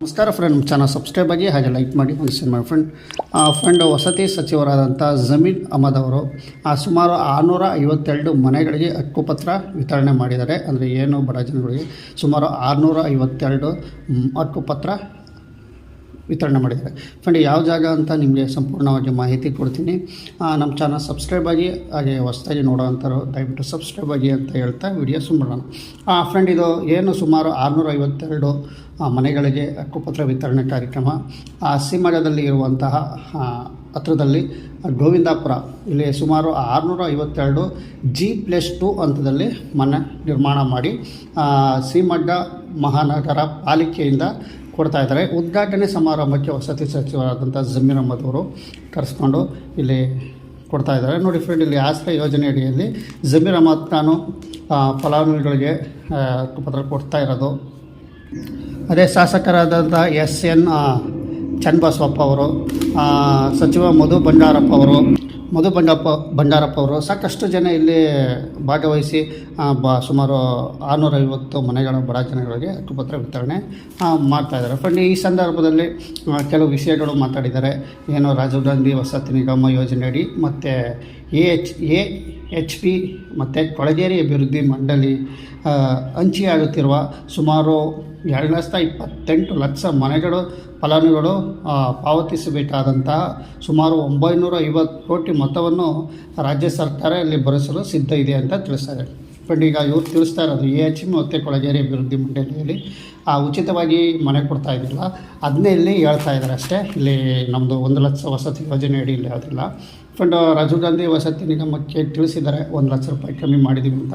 ನಮಸ್ಕಾರ ಫ್ರೆಂಡ್ ನಮ್ಮ channel subscribe ಆಗಿ ಹಾಗೆ ಲೈಕ್ ಮಾಡಿ ಒಂದು ಶೇರ್ ಮಾಡಿ ಫ್ರೆಂಡ್ ಫ್ರೆಂಡ್ ವಸತಿ ಸಚಿವರಾದಂಥ ಜಮೀನ್ ಅಹಮದ್ ಅವರು ಸುಮಾರು ಆರುನೂರ ಐವತ್ತೆರಡು ಮನೆಗಳಿಗೆ ಹಕ್ಕುಪತ್ರ ವಿತರಣೆ ಮಾಡಿದ್ದಾರೆ. ಅಂದರೆ ಏನು ಬಡ ಜನಗಳಿಗೆ ಸುಮಾರು ಆರುನೂರ ಐವತ್ತೆರಡು ಹಕ್ಕುಪತ್ರ ವಿತರಣೆ ಮಾಡಿದ್ದಾರೆ. ಫ್ರೆಂಡ್ ಯಾವ ಜಾಗ ಅಂತ ನಿಮಗೆ ಸಂಪೂರ್ಣವಾಗಿ ಮಾಹಿತಿ ಕೊಡ್ತೀನಿ. ನಮ್ಮ ಚಾನಲ್ ಸಬ್ಸ್ಕ್ರೈಬ್ ಆಗಿ ಹಾಗೆ ಹೊಸ್ದಾಗಿ ನೋಡೋವಂಥವ್ರು ದಯವಿಟ್ಟು ಸಬ್ಸ್ಕ್ರೈಬ್ ಆಗಿ ಅಂತ ಹೇಳ್ತಾ ವಿಡಿಯೋ ಮಾಡೋಣ. ಫ್ರೆಂಡ್ ಇದು ಏನು ಸುಮಾರು ಆರುನೂರ ಐವತ್ತೆರಡು ಮನೆಗಳಿಗೆ ಹಕ್ಕುಪತ್ರ ವಿತರಣೆ ಕಾರ್ಯಕ್ರಮ. ಆ ಸಿಮರದಲ್ಲಿ ಇರುವಂತಹ ಹತ್ರದಲ್ಲಿ ಗೋವಿಂದಾಪುರ. ಇಲ್ಲಿ ಸುಮಾರು ಆರುನೂರ ಐವತ್ತೆರಡು ಜಿ ಪ್ಲಸ್ ಟು ಹಂತದಲ್ಲಿ ಮನೆ ನಿರ್ಮಾಣ ಮಾಡಿ ಆ, ಶ್ರೀಮಡ್ಡ ಮಹಾನಗರ ಪಾಲಿಕೆಯಿಂದ ಕೊಡ್ತಾ ಇದ್ದಾರೆ. ಉದ್ಘಾಟನೆ ಸಮಾರಂಭಕ್ಕೆ ವಸತಿ ಸಚಿವರಾದಂಥ ಜಮೀರ್ ಅಹಮದ್ ಅವರು ಕರೆಸ್ಕೊಂಡು ಇಲ್ಲಿ ಕೊಡ್ತಾ ಇದ್ದಾರೆ. ನೋಡಿ ಫ್ರೆಂಡ್ ಇಲ್ಲಿ ಆಶ್ರಯ ಯೋಜನೆ ಅಡಿಯಲ್ಲಿ ಜಮೀರ್ ಅಹಮದ್ ಖಾನು ಫಲಾನುಭವಿಗಳಿಗೆ ಪತ್ರ ಕೊಡ್ತಾ ಇರೋದು. ಅದೇ ಶಾಸಕರಾದಂಥ ಎಸ್ ಎನ್ ಚನ್ನಬಸವಪ್ಪ ಅವರು ಸಚಿವ ಮಧು ಬಂಗಾರಪ್ಪ ಅವರು ಮಧು ಬಂಡಪ್ಪ ಭಂಡಾರಪ್ಪ ಅವರು ಸಾಕಷ್ಟು ಜನ ಇಲ್ಲಿ ಭಾಗವಹಿಸಿ ಬ, ಸುಮಾರು ಆರುನೂರೈವತ್ತು ಮನೆಗಳ, ಬಡ ಜನಗಳಿಗೆ ಹಕ್ಕುಪತ್ರ ವಿತರಣೆ ಮಾಡ್ತಾಯಿದ್ದಾರೆ ಫ್ರೆಂಡ್ ಈ ಸಂದರ್ಭದಲ್ಲಿ ಕೆಲವು ವಿಷಯಗಳು ಮಾತಾಡಿದ್ದಾರೆ. ಏನು ರಾಜೀವ್ ಗಾಂಧಿ ವಸತಿ ನಿಗಮ ಯೋಜನೆಯಡಿ, ಮತ್ತು A H, A H P ಮತ್ತು ಕೊಳಗೇರಿ ಅಭಿವೃದ್ಧಿ ಮಂಡಳಿ ಹಂಚಿಯಾಗುತ್ತಿರುವ ಸುಮಾರು ಎರಡು ಲಕ್ಷದ ಇಪ್ಪತ್ತೆಂಟು ಲಕ್ಷ ಮನೆಗಳು, ಫಲಾನುಗಳು ಪಾವತಿಸಬೇಕಾದಂತಹ ಸುಮಾರು ಒಂಬೈನೂರ ಐವತ್ತು ಕೋಟಿ ಮೊತ್ತವನ್ನು ರಾಜ್ಯ ಸರ್ಕಾರ ಇಲ್ಲಿ ಭರಿಸಲು ಸಿದ್ಧ ಇದೆ ಅಂತ ತಿಳಿಸ್ತಾರೆ. ಬಟ್ ಈಗ ಇವ್ರು ತಿಳಿಸ್ತಾ ಇರೋದು ಎ ಎಚ್ ಮತ್ತು ಕೊಳಗೇರಿ ಅಭಿವೃದ್ಧಿ ಮಂಡಳಿಯಲ್ಲಿ, ಆ ಉಚಿತವಾಗಿ ಮನೆ ಕೊಡ್ತಾ ಇದ್ದಿಲ್ಲ ಅದನ್ನೇ ಇಲ್ಲಿ ಹೇಳ್ತಾ ಇದ್ದಾರೆ ಅಷ್ಟೇ. ಇಲ್ಲಿ ನಮ್ಮದು ಒಂದು ಲಕ್ಷ ವಸತಿ ಯೋಜನೆ ಅಡಿ ಇಲ್ಲಿ ಯಾವುದಿಲ್ಲ ಫ್ರೆಂಡ್ ರಾಜೀವ್ ಗಾಂಧಿ ವಸತಿ ನಿಗಮಕ್ಕೆ ತಿಳಿಸಿದ್ದಾರೆ, ಒಂದು ಲಕ್ಷ ರೂಪಾಯಿ ಕಮ್ಮಿ ಮಾಡಿದ್ದೀವಿ ಅಂತ.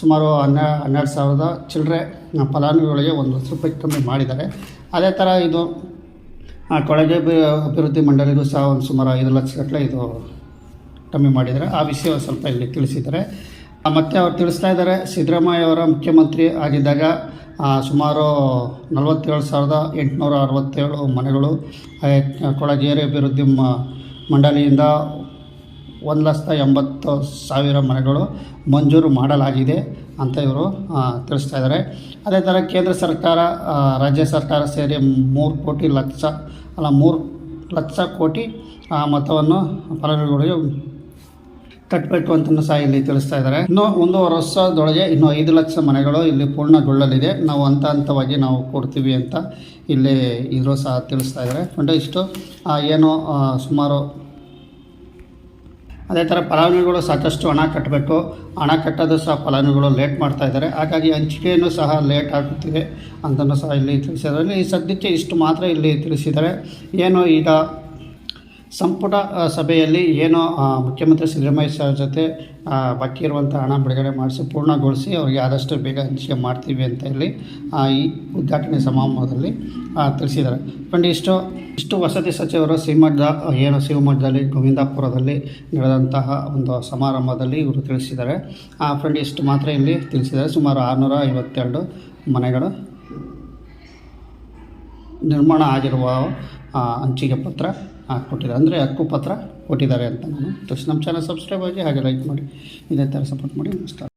ಸುಮಾರು ಹನ್ನೆ, ಹನ್ನೆರಡು ಸಾವಿರದ ಚಿಲ್ಲರೆ ಫಲಾನುಭವಿಗಳಿಗೆ ಒಂದು ಲಕ್ಷ ರೂಪಾಯಿ ಕಮ್ಮಿ ಮಾಡಿದ್ದಾರೆ. ಅದೇ ಥರ ಇದು ಕೊಳಗೆ ಅಭಿ- ಅಭಿವೃದ್ಧಿ ಮಂಡಳಿಗೂ ಸಹ ಒಂದು ಸುಮಾರು ಐದು ಲಕ್ಷಗಟ್ಟಲೆ ಇದು ಕಮ್ಮಿ ಮಾಡಿದ್ದಾರೆ. ಆ ವಿಷಯ ಸ್ವಲ್ಪ ಇಲ್ಲಿ ತಿಳಿಸಿದ್ದಾರೆ. ಮತ್ತೆ ಅವ್ರು ತಿಳಿಸ್ತಾ ಇದ್ದಾರೆ, ಸಿದ್ದರಾಮಯ್ಯ ಅವರ ಮುಖ್ಯಮಂತ್ರಿ ಆಗಿದ್ದಾಗ ಸುಮಾರು ನಲವತ್ತೇಳು ಸಾವಿರದ ಎಂಟುನೂರ ಅರವತ್ತೇಳು ಮನೆಗಳು ಕೊಳಗೇರಿ ಅಭಿವೃದ್ಧಿ ಮಂಡಳಿಯಿಂದ ಒಂದು ಲಕ್ಷದ ಎಂಬತ್ತು ಸಾವಿರ ಮನೆಗಳು ಮಂಜೂರು ಮಾಡಲಾಗಿದೆ ಅಂತ ಇವರು ತಿಳಿಸ್ತಾ ಇದ್ದಾರೆ. ಅದೇ ಥರ ಕೇಂದ್ರ ಸರ್ಕಾರ ರಾಜ್ಯ ಸರ್ಕಾರ ಸೇರಿ ಮೂರು ಕೋಟಿ ಲಕ್ಷ, ಅಲ್ಲ ಮೂರು ಲಕ್ಷ ಕೋಟಿ ಮೊತ್ತವನ್ನು ಫಲಾನುಭವಿಗಳಿಗೆ ಕಟ್ಟಬೇಕು ಅಂತ ಸಹ ಇಲ್ಲಿ ತಿಳಿಸ್ತಾ ಇದ್ದಾರೆ. ಇನ್ನು ಒಂದೂವರೆ ವರ್ಷದೊಳಗೆ ಇನ್ನು ಐದು ಲಕ್ಷ ಮನೆಗಳು ಇಲ್ಲಿ ಪೂರ್ಣಗೊಳ್ಳಲಿದೆ. ನಾವು ಹಂತ ಹಂತವಾಗಿ ನಾವು ಕೊಡ್ತೀವಿ ಅಂತ ಇಲ್ಲಿ ಇದ್ರು ಸಹ ತಿಳಿಸ್ತಾ ಇದ್ದಾರೆ. ಅಂದರೆ ಇಷ್ಟು ಏನು ಸುಮಾರು ಅದೇ ಥರ ಫಲಾನುಭವಿಗಳು ಸಾಕಷ್ಟು ಹಣ ಕಟ್ಟಬೇಕು. ಹಣ ಕಟ್ಟೋದು ಸಹ ಫಲಾನುಭವಿಗಳು ಲೇಟ್ ಮಾಡ್ತಾ ಇದ್ದಾರೆ. ಹಾಗಾಗಿ ಹಂಚಿಕೆಯನ್ನು ಸಹ ಲೇಟ್ ಆಗುತ್ತಿದೆ ಅಂತಲೂ ಸಹ ಇಲ್ಲಿ ತಿಳಿಸಿದ್ದಾರೆ. ಈ ಸದ್ಯಕ್ಕೆ ಇಷ್ಟು ಮಾತ್ರ ಇಲ್ಲಿ ತಿಳಿಸಿದ್ದಾರೆ. ಏನು ಈಗ ಸಂಪುಟ ಸಭೆಯಲ್ಲಿ ಏನು ಮುಖ್ಯಮಂತ್ರಿ ಸಿದ್ದರಾಮಯ್ಯ ಸರ್ ಜೊತೆ ಬಾಕಿ ಇರುವಂಥ ಹಣ ಬಿಡುಗಡೆ ಮಾಡಿಸಿ ಪೂರ್ಣಗೊಳಿಸಿ ಅವರಿಗೆ ಆದಷ್ಟು ಬೇಗ ಹಂಚಿಕೆ ಮಾಡ್ತೀವಿ ಅಂತ ಹೇಳಿ ಈ ಉದ್ಘಾಟನೆ ಸಮಾರಂಭದಲ್ಲಿ ತಿಳಿಸಿದ್ದಾರೆ. ಫ್ರೆಂಡ್ ಇಷ್ಟು ಇಷ್ಟು ವಸತಿ ಸಚಿವರು ಶ್ರೀಮಠದ, ಏನು, ಶಿವಮೊಗ್ಗದಲ್ಲಿ, ಗೋವಿಂದಾಪುರದಲ್ಲಿ ನಡೆದಂತಹ ಒಂದು ಸಮಾರಂಭದಲ್ಲಿ ಇವರು ತಿಳಿಸಿದ್ದಾರೆ. ಫ್ರೆಂಡ್ ಇಷ್ಟು ಮಾತ್ರ ಇಲ್ಲಿ ತಿಳಿಸಿದ್ದಾರೆ. ಸುಮಾರು ಆರುನೂರ ಐವತ್ತೆರಡು ಮನೆಗಳು ನಿರ್ಮಾಣ ಆಗಿರುವ ಹಂಚಿಕೆ ಪತ್ರ ಆ, ಕೊಟ್ಟಿದ್ದಾರೆ. ಅಂದರೆ ಹಕ್ಕು ಪತ್ರ ಕೊಟ್ಟಿದ್ದಾರೆ ಅಂತ ನಾನು. ತಕ್ಷಣ ನಮ್ಮ ಚಾನಲ್ ಸಬ್ಸ್ಕ್ರೈಬ್ ಆಗಿ ಹಾಗೆ ಲೈಕ್ ಮಾಡಿ. ಇದೇ ಥರ ಸಪೋರ್ಟ್ ಮಾಡಿ. ನಮಸ್ಕಾರ.